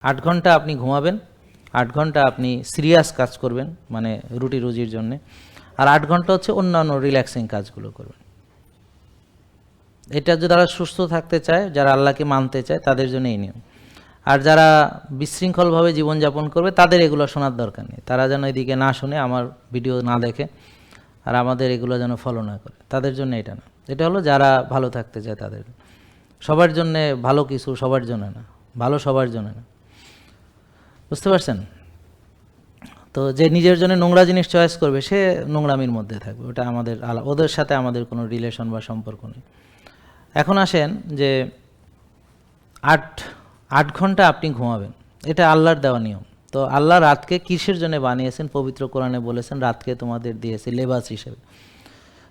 আট ঘণ্টা আপনি ঘুমাবেন, আট ঘণ্টা আপনি সিরিয়াস কাজ করবেন মানে রুটি রুজির জন্যে, আর আট ঘণ্টা হচ্ছে অন্যান্য রিল্যাক্সিং কাজগুলো করবেন। এটা যারা সুস্থ থাকতে চায়, যারা আল্লাহকে মানতে চায়, তাদের জন্য এই নিয়ম। আর যারা বিশৃঙ্খলভাবে জীবনযাপন করবে, তাদের এগুলো শোনার দরকার নেই। তারা যেন এদিকে না শুনে, আমার ভিডিও না দেখে, আর আমাদের এগুলো যেন ফলো না করে। তাদের জন্য এটা না। এটা হলো যারা ভালো থাকতে চায়, তাদের। সবার জন্যে ভালো কিছু সবার জন্য না। ভালো সবার জন্য না। বুঝতে পারছেন? তো যে নিজের জন্য নোংরা জিনিস চয়েস করবে, সে নোংরামির মধ্যে থাকবে। ওটা আমাদের আলা, ওদের সাথে আমাদের কোনো রিলেশন বা সম্পর্ক নেই। এখন আসেন যে আট আট ঘণ্টা আপনি ঘুমাবেন। এটা আল্লাহর দেওয়া নিয়ম। তো আল্লাহ রাতকে কিসের জন্য বানিয়েছেন? পবিত্র কোরআনে বলেছেন, রাতকে তোমাদের দিয়েছে লেবাস হিসেবে।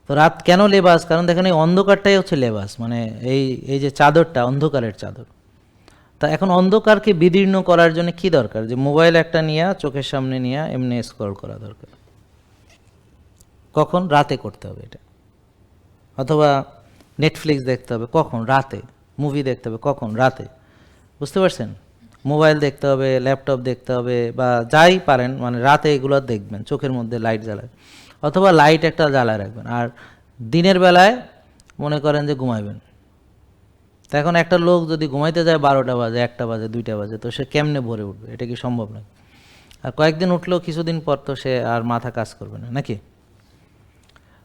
তো রাত কেন লেবাস? কারণ দেখেন এই অন্ধকারটাই হচ্ছে লেবাস। মানে এই এই যে চাদরটা, অন্ধকারের চাদর। তা এখন অন্ধকারকে বিদীর্ণ করার জন্য কি দরকার? যে মোবাইল একটা নিয়ে, চোখের সামনে নিয়ে, এমনি স্ক্রল করা দরকার। কখন? রাতে করতে হবে এটা। অথবা নেটফ্লিক্স দেখতে হবে, কখন? রাতে। মুভি দেখতে হবে, কখন? রাতে। বুঝতে পারছেন? মোবাইল দেখতে হবে ল্যাপটপ দেখতে হবে, বা যাই পারেন মানে রাতে এগুলো দেখবেন, চোখের মধ্যে লাইট জ্বালায়। অথবা লাইট একটা জ্বালায় রাখবেন। আর দিনের বেলায় মনে করেন যে ঘুমাইবেন। তো এখন একটা লোক যদি ঘুমাইতে যায় বারোটা বাজে, একটা বাজে, দুইটা বাজে, তো সে কেমনে ভরে উঠবে? এটা কি সম্ভব নয় আর কয়েকদিন উঠলেও কিছুদিন পর তো সে আর মাথা কাজ করবে না, নাকি?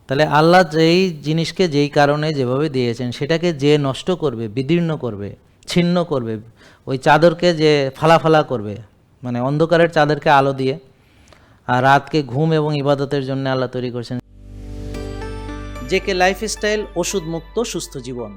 তাহলে আল্লাহ যেই জিনিসকে যেই কারণে যেভাবে দিয়েছেন, সেটাকে যে নষ্ট করবে, বিদীর্ণ করবে, ছিন্ন করবে, ওই চাদরকে যে ফালা ফালা করবে মানে অন্ধকারের চাদরকে আলো দিয়ে, আর রাতকে ঘুম এবং ইবাদতের জন্য আল্লাহ তৈরি করেছেন। জেকে লাইফস্টাইল ওষুধ মুক্ত সুস্থ জীবন।